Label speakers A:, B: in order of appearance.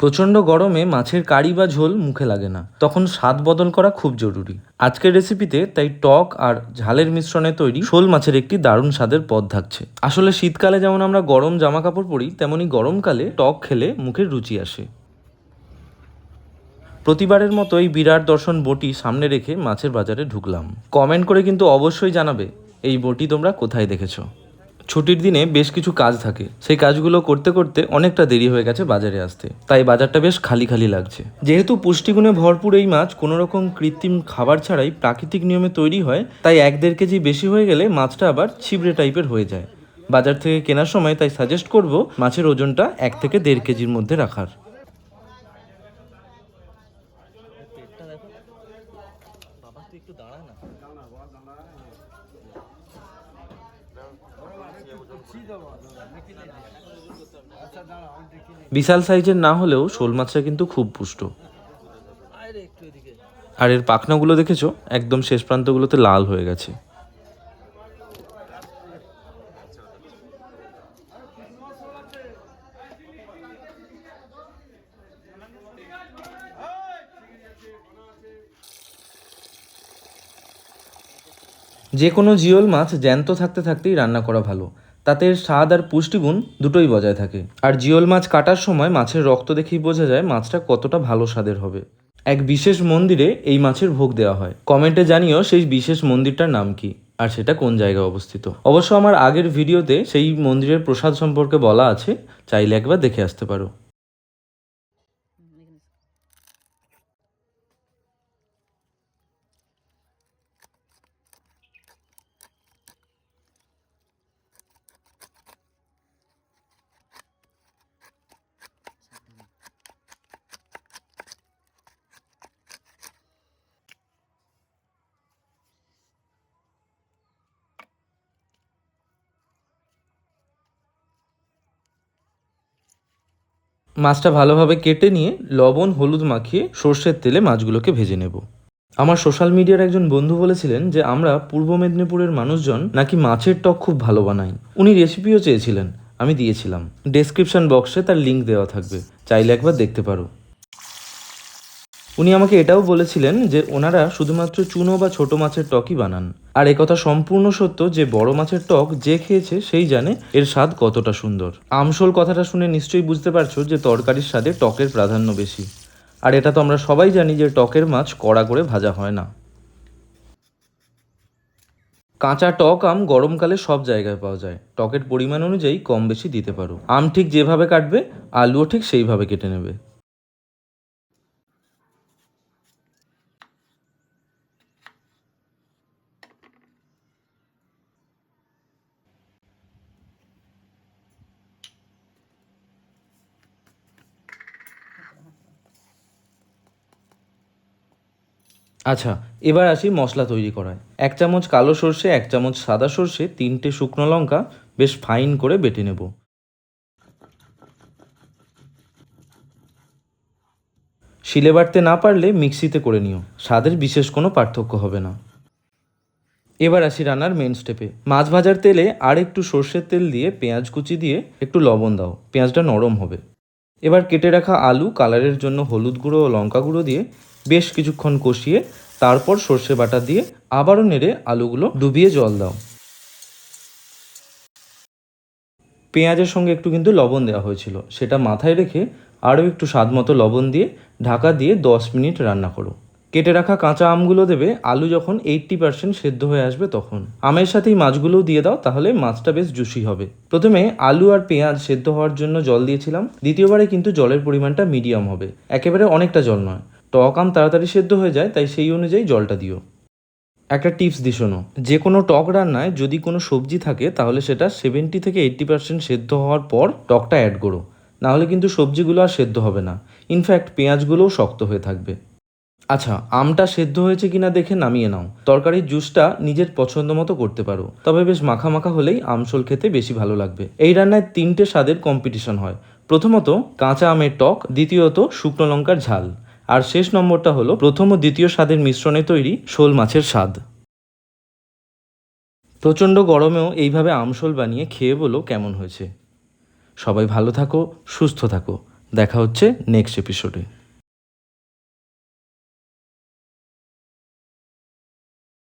A: প্রচণ্ড গরমে মাছের কারি বা ঝোল মুখে লাগে না। তখন স্বাদ বদল করা খুব জরুরি। আজকের রেসিপিতে তাই টক আর ঝালের মিশ্রণে তৈরি শোল মাছের একটি দারুণ স্বাদের পদ থাকছে। আসলে শীতকালে যেমন আমরা গরম জামা কাপড় পরি, তেমনি গরমকালে টক খেলে মুখের রুচি আসে। প্রতিবারের মতো এই বিরাট দর্শন বটি সামনে রেখে মাছের বাজারে ঢুকলাম। কমেন্ট করে কিন্তু অবশ্যই জানাবে, এই বটি তোমরা কোথায় দেখেছ? ছুটির দিনে বেশ কিছু কাজ থাকে। সেই কাজগুলো করতে করতে অনেকটা দেরি হয়ে গেছে বাজারে আসতে। তাই বাজারটা বেশ খালি খালি লাগছে। যেহেতু পুষ্টিগুণে ভরপুর এই মাছ কোনো রকম কৃত্রিম খাবার ছাড়াই প্রাকৃতিক নিয়মে তৈরি হয়, তাই এক দেড় কেজি বেশি হয়ে গেলে মাছটা আবার ছিবড়ে টাইপের হয়ে যায়। বাজার থেকে কেনার সময় তাই সাজেস্ট করব মাছের ওজনটা এক থেকে দেড় কেজির মধ্যে রাখার। বিশাল সাইজের না হলেও শোল মাছটা কিন্তু খুব পুষ্ট। আর এর পাখনাগুলো দেখেছ? একদম শেষ প্রান্তগুলোতে লাল হয়ে গেছে। যে কোনো জিওল মাছ জ্যান্ত থাকতে থাকতেই রান্না করা ভালো। তাতে স্বাদ আর পুষ্টিগুণ দুটোই বজায় থাকে। আর জিওল মাছ কাটার সময় মাছের রক্ত দেখেই বোঝা যায় মাছটা কতটা ভালো স্বাদের হবে। এক বিশেষ মন্দিরে এই মাছের ভোগ দেওয়া হয়। কমেন্টে জানিও সেই বিশেষ মন্দিরটার নাম কি, আর সেটা কোন জায়গায় অবস্থিত। অবশ্য আমার আগের ভিডিওতে সেই মন্দিরের প্রসাদ সম্পর্কে বলা আছে, চাইলে একবার দেখে আসতে পারো। মাছটা ভালোভাবে কেটে নিয়ে লবণ, হলুদ মাখিয়ে সর্ষের তেলে মাছগুলোকে ভেজে নেব। আমার সোশ্যাল মিডিয়ার একজন বন্ধু বলেছিলেন যে, আমরা পূর্ব মেদিনীপুরের মানুষজন নাকি মাছের টক খুব ভালো বানাই। উনি রেসিপিও চেয়েছিলেন, আমি দিয়েছিলাম। ডেসক্রিপশন বক্সে তার লিঙ্ক দেওয়া থাকবে, চাইলে একবার দেখতে পারো। উনি আমাকে এটাও বলেছিলেন যে ওনারা শুধুমাত্র চুনো বা ছোট মাছের টকই বানান। আর একথা সম্পূর্ণ সত্য যে বড় মাছের টক যে খেয়েছে সেই জানে এর স্বাদ কতটা সুন্দর। আমসোল কথাটা শুনে নিশ্চয়ই বুঝতে পারছ যে তরকারির স্বাদে টকের প্রাধান্য বেশি। আর এটা তো আমরা সবাই জানি যে টকের মাছ কড়া করে ভাজা হয় না। কাঁচা টক আম গরমকালে সব জায়গায় পাওয়া যায়। টকের পরিমাণ অনুযায়ী কম বেশি দিতে পারো। আম ঠিক যেভাবে কাটবে, আলুও ঠিক সেইভাবে কেটে নেবে। আচ্ছা এবার আসি মশলা তৈরি করায়। এক চামচ কালো সর্ষে, এক চামচ সাদা সর্ষে, তিনটে শুকনো লঙ্কা, বেশ ফাইন করে বেটে নেব। শিলে বাটতে না পারলে মিক্সিতে করে নিও, স্বাদের বিশেষ কোনো পার্থক্য হবে না। এবার আসি রান্নার মেন স্টেপে মাছ ভাজার তেলে আর একটু সর্ষের তেল দিয়ে পেঁয়াজ কুচি দিয়ে একটু লবণ দাও, পেঁয়াজটা নরম হবে। এবার কেটে রাখা আলু, কালারের জন্য হলুদ গুঁড়ো ও লঙ্কা গুঁড়ো দিয়ে বেশ কিছুক্ষণ কষিয়ে তারপর সর্ষে বাটা দিয়ে আবারও নেড়ে আলুগুলো ডুবিয়ে জল দাও। পেঁয়াজের সঙ্গে একটু কিন্তু লবণ দেওয়া হয়েছিল। সেটা মাথায় রেখে আরও একটু স্বাদ মতো লবণ দিয়ে ঢাকা দিয়ে দশ মিনিট রান্না করো। কেটে রাখা কাঁচা আমগুলো দেবে, আলু যখন এইট্টি পার্সেন্ট সেদ্ধ হয়ে আসবে তখন। আমের সাথেই মাছগুলোও দিয়ে দাও, তাহলে মাছটা বেশ জুসি হবে। প্রথমে আলু আর পেঁয়াজ সেদ্ধ হওয়ার জন্য জল দিয়েছিলাম, দ্বিতীয়বারে কিন্তু জলের পরিমাণটা মিডিয়াম হবে। একেবারে অনেকটা জল নয়। টক আম তাড়াতাড়ি সেদ্ধ হয়ে যায়, তাই সেই অনুযায়ী জলটা দিও। একটা টিপস দি শোনো, যে কোনো টক রান্নায় যদি কোনো সবজি থাকে, তাহলে সেটা সেভেন্টি থেকে এইট্টি পার্সেন্ট সেদ্ধ হওয়ার পর টকটা অ্যাড করো। নাহলে কিন্তু সবজিগুলো আর সেদ্ধ হবে না। ইনফ্যাক্ট পেঁয়াজগুলোও শক্ত হয়ে থাকবে। আচ্ছা আমটা সেদ্ধ হয়েছে কিনা দেখে নামিয়ে নাও। তরকারির জুসটা নিজের পছন্দ মতো করতে পারো। তবে বেশ মাখা মাখা হলেই আমসোল খেতে বেশি ভালো লাগবে। এই রান্নায় তিনটে স্বাদের কম্পিটিশন হয়। প্রথমত, কাঁচা আমের টক, দ্বিতীয়ত, শুকনো লঙ্কার ঝাল। আর শেষ নম্বরটা হলো প্রথম ও দ্বিতীয় স্বাদের মিশ্রণে তৈরি শোল মাছের স্বাদ। প্রচণ্ড গরমেও এইভাবে আমশোল বানিয়ে খেয়ে বলো কেমন হয়েছে। সবাই ভালো থাকো, সুস্থ থাকো। দেখা হচ্ছে নেক্সট এপিসোডে